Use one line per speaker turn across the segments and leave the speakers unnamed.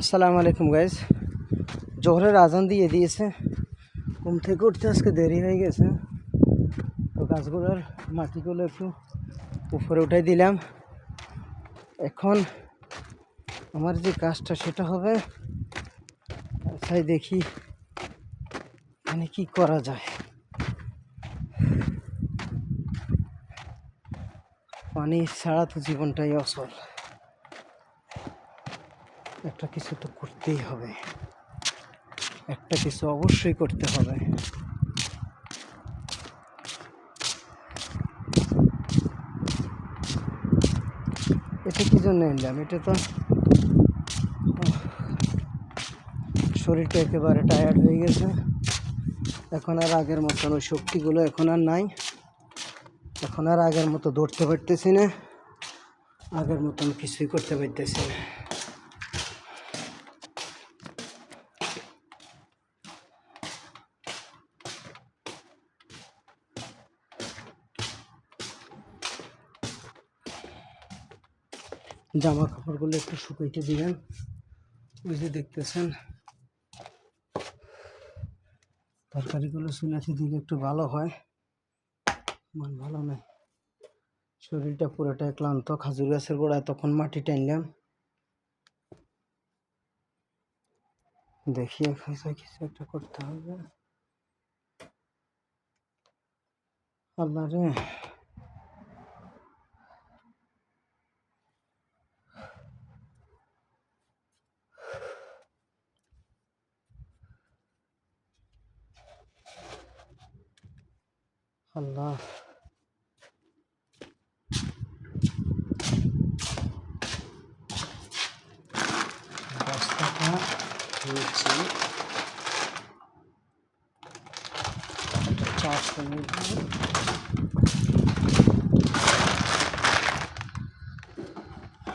আসসালামু আলাইকুম গাইজ জোহরের আজান দিয়ে দিয়েছে। ঘুম থেকে উঠতে আজকে দেরি হয়ে গেছে। তো গাছগুলোর মাটিগুলো একটু উপরে উঠাই দিলাম। এখন আমার যে কাজটা সেটা হবে, তাই দেখি মানে কি করা যায়। পানি ছাড়া তো জীবনটাই অসল একটা কিছু তো করতেই হবে। একটা কিছু অবশ্যই করতে হবে। এটা কি জন্য এলাম? এটা তো শরীরটা একেবারে টায়ার্ড হয়ে গেছে। এখন আর আগের মতন ওই শক্তিগুলো এখন আর নাই। এখন আর আগের মতো দৌড়তে পারতেছি না। আগের মতন কিছুই করতে পারতেছি না। জামা কাপড়গুলো একটু শুকাইতে দিবেন। ওই যে দেখতেছেন, তরকারিগুলো শুনেছি দিলে একটু ভালো হয়। মন ভালো নয় শরীরটা পুরোটাই ক্লান্ত। খাজুর গাছের গোড়ায় তখন মাটি টানলাম। দেখি এখন কিছু একটা করতে হবে। আল্লাহ রে। আল্লাহ বস্তাটা নিচ্ছি এটা চার্জ করে নিব।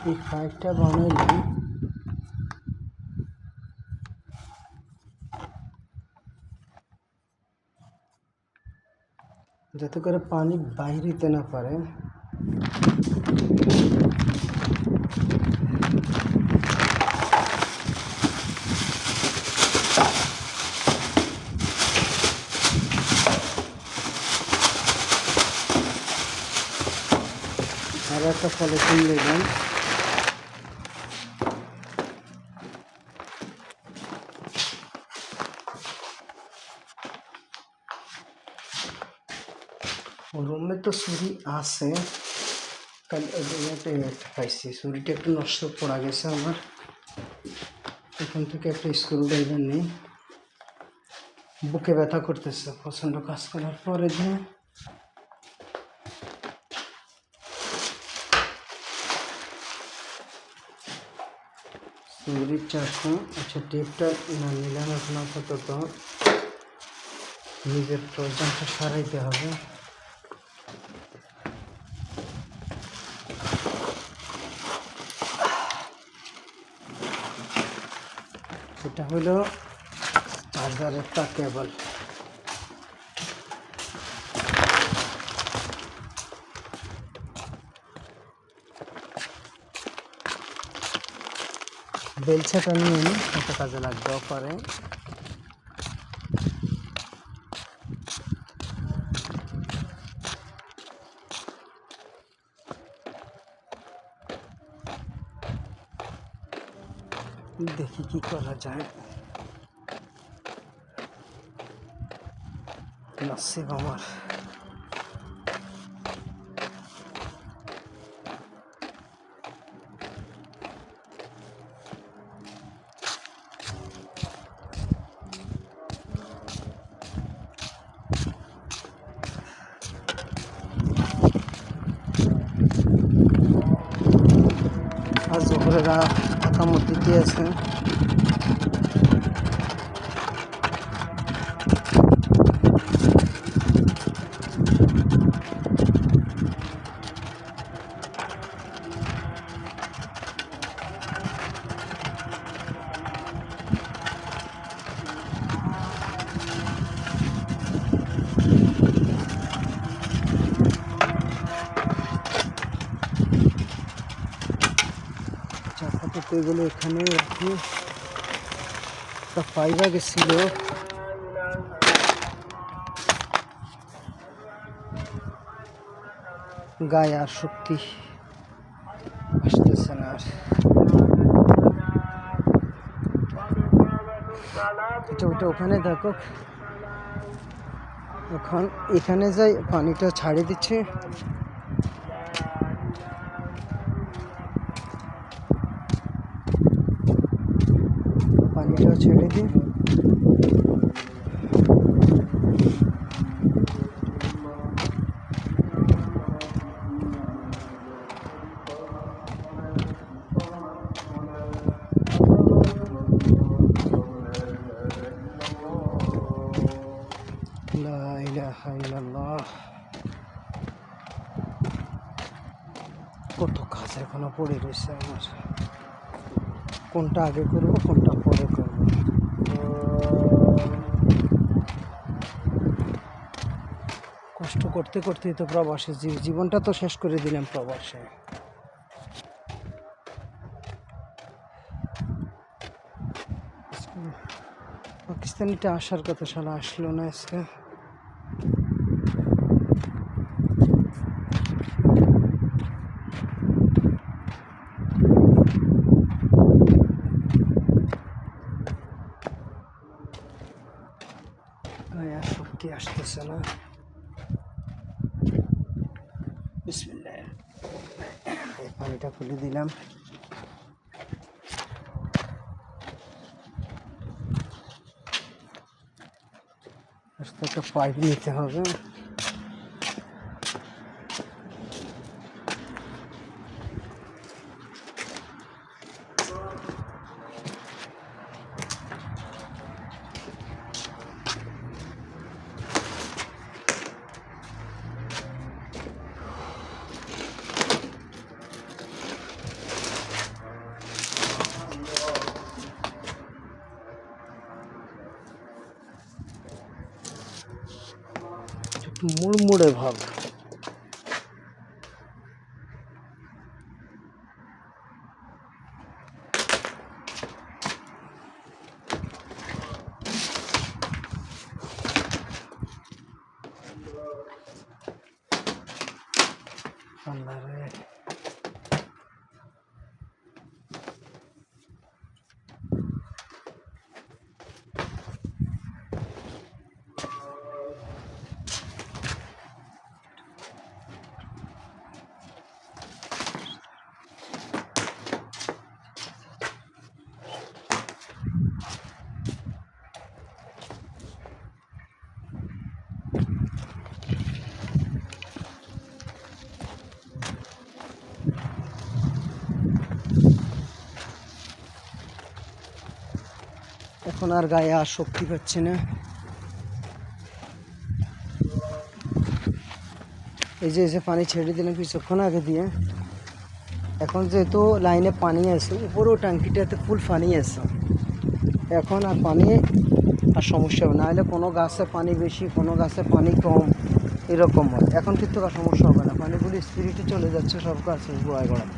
এই ফাইলটা যাতে করে পানি বাইরেতে না পারে। আর একটা পলিথিন নেবেন তো ছুরি আছে। একটা একটা পাইছি ছুরিটা একটু নষ্ট পড়া গেছে আমার। এখান থেকে একটা স্ক্রু ড্রাইভার নেই। বুকে ব্যথা করতেছে, প্রচণ্ড কাজ করার পরে দিয়ে ছুরির চারটা আচ্ছা টেপটা না নিলাম এখন আপাতত। নিজের প্রয়োজনটা সারাইতে হবে এটা হলো চার্জারের একটা কেবল বেলছাটা নিয়ে নিই কাজে লাগবে পারে দেখি কি করা যায় নসিব আমার আর জোহরেরা দিতে আছে। এগুলো এখানে রাখি। একটা পাইবা গেছিল। গায়ে আর শক্তি আসতেছে না আর। এটা ওটা ওখানে দেখো এখন এখানে যাই, পানিটা ছাড়ে দিচ্ছে। কত কাজ এখনও পড়ে রয়েছে আমার কোনটা আগে করব, কোনটা পরে করব? কষ্ট করতে করতেই তো প্রবাসে জীব- জীবনটা তো শেষ করে দিলাম প্রবাসে। পাকিস্তানিটা আসার কথা শালা আসলো না আজকে গায়ে আর আসতেছে না পানিটা খুলে দিলাম। একটা পাইপ নিতে হবে। মুড়মুড়ে ভাব। আল্লাহ এখন আর গায়ে আর শক্তি পাচ্ছে না। এই যে যে পানি ছেড়ে দিলাম কিছুক্ষণ আগে দিয়ে। এখন যেহেতু লাইনে পানি আছে, উপরেও ট্যাঙ্কিটাতে ফুল পানি আছে। এখন আর পানি আর সমস্যা হবে না। হলে কোনো গাছে পানি বেশি, কোনো গাছে পানি কম, এরকম হয়। এখন কিন্তু সমস্যা হবে না। পানিগুলি স্পিরিটে চলে যাচ্ছে, সব গাছে গোড়ায় গোড়ায়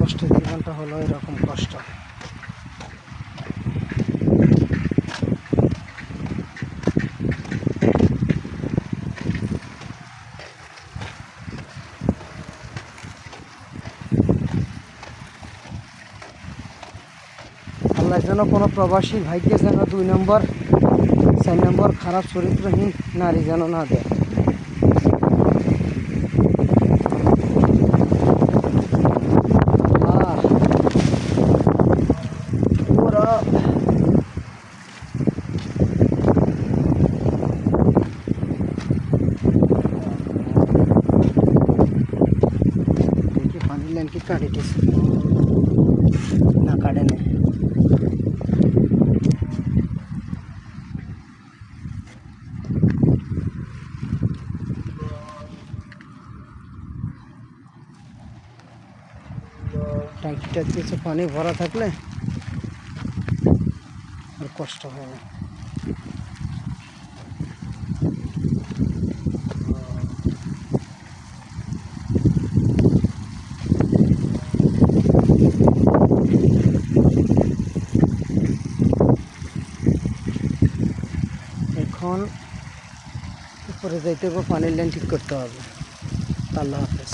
কষ্টের জীবনটা হলো এরকম কষ্ট। আল্লাহ যেন কোনো প্রবাসী ভাইকে যেন দুই নম্বর, চার নম্বর খারাপ চরিত্রহীন নারী যেন না দেয় আহ পুরা দেখি পানির লাইন কি কাটিতেছে না কাটে না ট্যাঙ্কিটা কিছু পানি ভরা থাকলে আর কষ্ট হয় না। এখন উপরে যাইতে হবে, পানির লাইন ঠিক করতে হবে। আল্লাহ হাফেজ।